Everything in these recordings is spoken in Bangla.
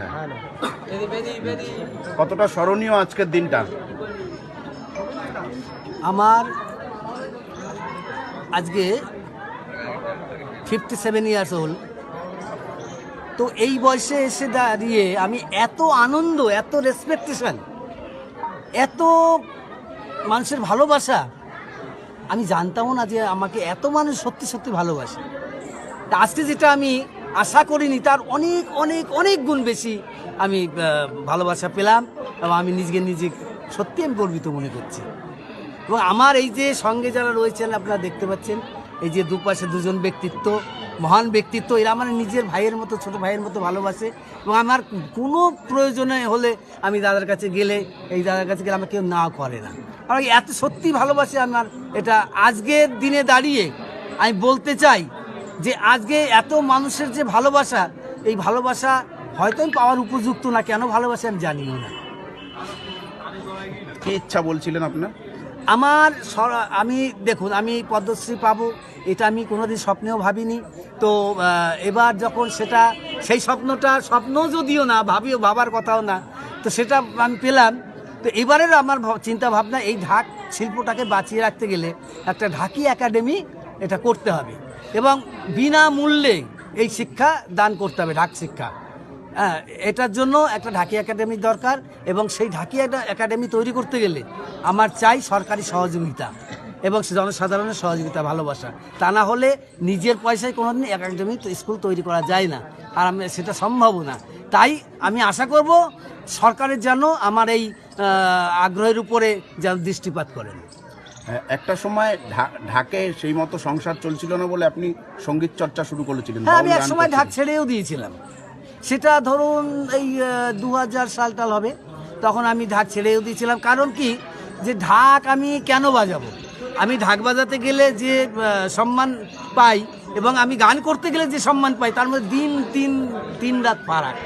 হ্যাঁ। কতটা স্মরণীয় আজকের দিনটা? আমার আজকে ফিফটি সেভেন ইয়ার্স ওল্ড তো এই বয়সে এসে দাঁড়িয়ে আমি এত আনন্দ, এত রেসপেকটেশন এত মানুষের ভালোবাসা, আমি জানতামও না যে আমাকে এত মানুষ সত্যি সত্যি ভালোবাসে। আজকে যেটা আমি আশা করিনি, তার অনেক অনেক অনেক গুণ বেশি আমি ভালোবাসা পেলাম এবং আমি নিজেকে নিজে সত্যি আমি গর্বিত মনে করছি। এবং আমার এই যে সঙ্গে যারা রয়েছেন, আপনারা দেখতে পাচ্ছেন, এই যে দুপাশে দুজন ব্যক্তিত্ব, মহান ব্যক্তিত্ব, এরা আমার নিজের ভাইয়ের মতো, ছোট ভাইয়ের মতো ভালোবাসে এবং আমার কোনো প্রয়োজনে হলে আমি দাদার কাছে গেলে, এই দাদার কাছে গেলে আমার কেউ না করে না। আমাকে এত সত্যি ভালোবাসে আমার, এটা আজকের দিনে দাঁড়িয়ে আমি বলতে চাই যে আজকে এত মানুষের যে ভালোবাসা এই ভালোবাসা হয়তো আমি পাওয়ার উপযুক্ত না কেন ভালোবাসা আমি জানিও না। কি ইচ্ছা বলছিলেন আপনার? আমার আমি দেখুন আমি পদ্মশ্রী পাবো এটা আমি কোনোদিন স্বপ্নেও ভাবিনি। তো এবার যখন সেটা সেই স্বপ্নটা স্বপ্ন যদিও না ভাবিও ভাবার কথাও না তো সেটা আমি পেলাম। তো এবারের আমার চিন্তা ভাবনা এই ঢাক শিল্পটাকে বাঁচিয়ে রাখতে গেলে একটা ঢাকি একাডেমি এটা করতে হবে। এবং বিনামূল্যে এই শিক্ষা দান করতে হবে, ঢাক শিক্ষা। হ্যাঁ এটার জন্য একটা ঢাকি একাডেমির দরকার এবং সেই ঢাকি একাডেমি তৈরি করতে গেলে আমার চাই সরকারি সহযোগিতা এবং জনসাধারণের সহযোগিতা, ভালোবাসা। তা না হলে নিজের পয়সায় কোনো কোনোদিন একাডেমি স্কুল তৈরি করা যায় না। আর আমি, সেটা সম্ভব না। তাই আমি আশা করব সরকারের যেন আমার এই আগ্রহের উপরে যেন দৃষ্টিপাত করেন। একটা সময় ঢাকে সেই মতো সংসার চলছিল না বলে আপনি সংগীত চর্চা শুরু করেছিলেন হ্যাঁ আমি এক সময় ঢাক ছেড়েও দিয়েছিলাম। সেটা ধরুন এই দু হাজার সালটাল হবে তখন আমি ঢাক ছেড়েও দিয়েছিলাম। কারণ কি? যে ঢাক আমি কেন বাজাবো? আমি ঢাক বাজাতে গেলে যে সম্মান পাই এবং আমি গান করতে গেলে যে সম্মান পাই তার মধ্যে দিন তিন তিন রাত ফারাক।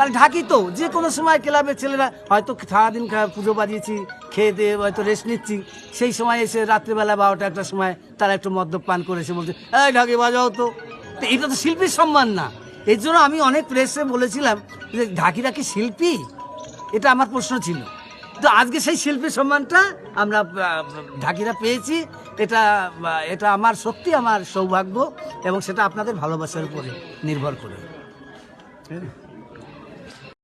আর ঢাকি তো যে কোনো সময় ক্লাবের ছেলেরা হয়তো সারাদিন পুজো বাজিয়েছি খেয়ে দিয়ে হয়তো রেস্ট নিচ্ছি। সেই সময় এসে রাত্রিবেলা বারোটা একটা সময় তারা একটু মদ্যপান করে এসে বলছে, এই ঢাকি, বাজাও তো। এটা তো শিল্পীর সম্মান না। এর জন্য আমি অনেক প্রেসে বলেছিলাম যে, ঢাকিরা কি শিল্পী? এটা আমার প্রশ্ন ছিল। তো আজকে সেই শিল্পীর সম্মানটা আমরা ঢাকিরা পেয়েছি। এটা এটা আমার, সত্যি আমার সৌভাগ্য এবং সেটা আপনাদের ভালোবাসার উপরে নির্ভর করে। আছে?